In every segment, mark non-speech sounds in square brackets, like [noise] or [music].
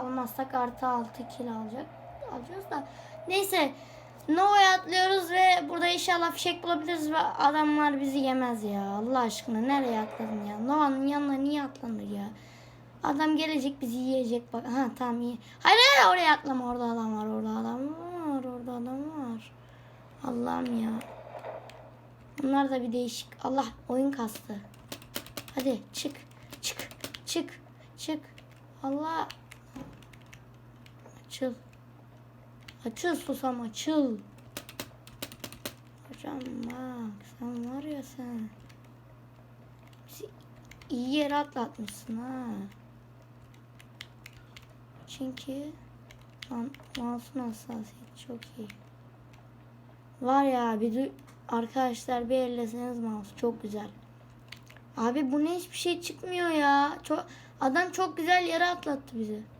almazsak artı 6 kill alacak. Alacağız da. Neyse. Nova'ya atlıyoruz ve burada inşallah fişek bulabiliriz ve adamlar bizi yemez ya. Allah aşkına nereye atladın ya? Nova'nın yanına niye atlanır ya? Adam gelecek bizi yiyecek bak. Ha tamam iyi. Hayır hayır oraya atlama. Orada adam var. Orada adam var. Orada adam var. Allah'ım ya. Bunlar da bir değişik. Allah oyun kastı. Hadi çık. Çık. Çık. Çık. Allah. Açıl. Açıl susam açıl. Hocam bak sen var ya sen. Bizi iyi yere atlatmışsın ha. Çünkü lan mouse'un hassasiyeti çok iyi. Var ya bir arkadaşlar bir elleseniz mouse çok güzel. Abi bu ne hiçbir şey çıkmıyor ya. Çok adam çok güzel yere atlattı bizi.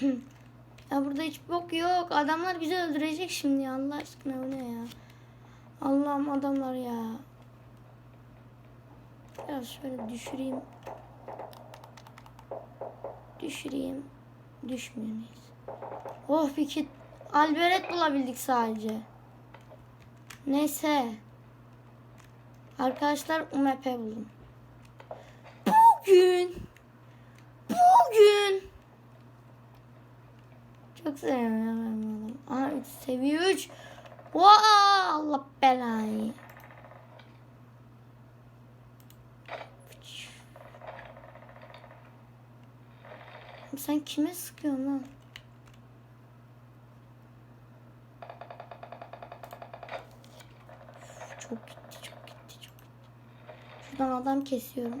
[clears throat] ya burada hiç bok yok. Adamlar bizi öldürecek şimdi ya. Allah aşkına bu ne ya? Allah'ım adamlar ya. Biraz şöyle düşüreyim. Düşüreyim. Düşmüyor? Oh bir kit. Alberet bulabildik sadece. Neyse. Arkadaşlar UMP buldum. Bugün. Bugün. Çok seviyorum. Aha 3 seviye 3. Vaa Allah belayı. Sen kime sıkıyorsun lan? Çok gitti, çok gitti, çok gitti. Şuradan adam kesiyorum.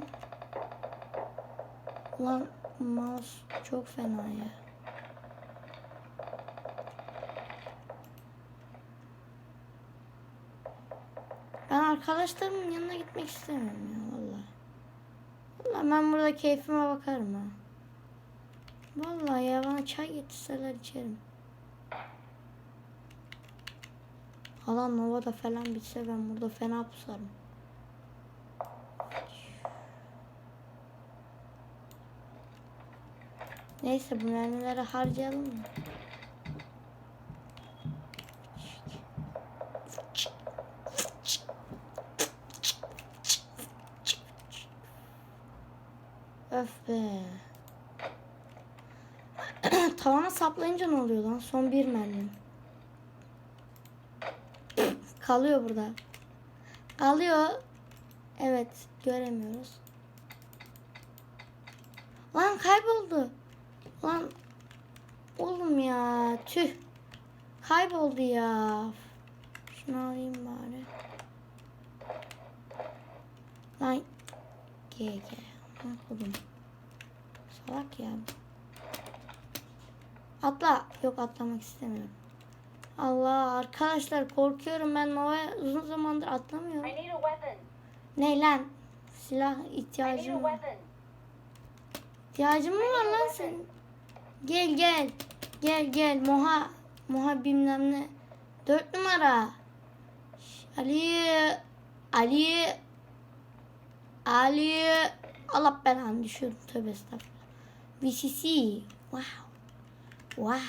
Ulan mouse çok fena ya. Ben arkadaşlarımın yanına gitmek istemiyorum ya valla. Valla ben burada keyfime bakarım ha. Vallahi ya bana çay getirseler içerim. Alan Nova'da falan bitse ben burada fena pusarım. Neyse bu mermileri harcayalım mı? Tavana saplayınca ne oluyor lan? Son bir mermim. Kalıyor burada. Kalıyor. Evet. Göremiyoruz. Lan kayboldu. Lan. Oğlum ya. Tüh. Kayboldu ya. Şunu alayım bari. Lan. GG. Kodum. Salak ya. Atla. Yok atlamak istemiyorum. Allah arkadaşlar korkuyorum ben Nova'ya uzun zamandır atlamıyorum. Ne lan? Silah ihtiyacım var. İhtiyacım mı var lan senin? Gel gel. Gel gel. Moha. Moha bilmem ne. Dört numara. Ali. Ali. Ali. Allah belanı düşüyorum. Tövbe estağfurullah. VCC. Wow. Wow.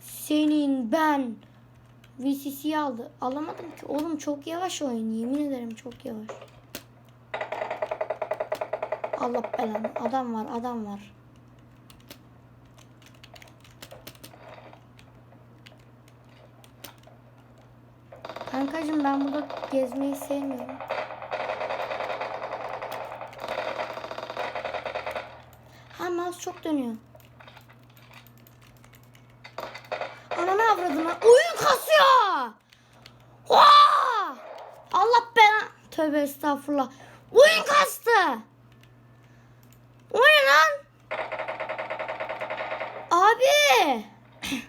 Senin ben. VCC'yi aldı. Alamadım ki. Oğlum çok yavaş oyun. Yemin ederim çok yavaş. Allah belanı. Adam var, adam var. Kankacığım ben burada gezmeyi sevmiyorum. Ha mouse çok dönüyor. Avradına. Oyun kasıyor. Vaa! Allah belanı. Tövbe estağfurullah. Oyun kastı. O ne lan? Abi. [clears throat]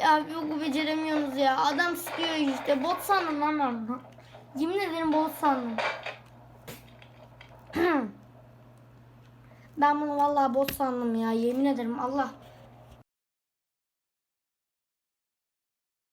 ya yok beceremiyorsunuz ya. Adam sıkıyor işte. Bot sandım lan ben. Yemin ederim bot sandım. [clears throat] ben bunu vallahi bot sandım ya. Yemin ederim Allah.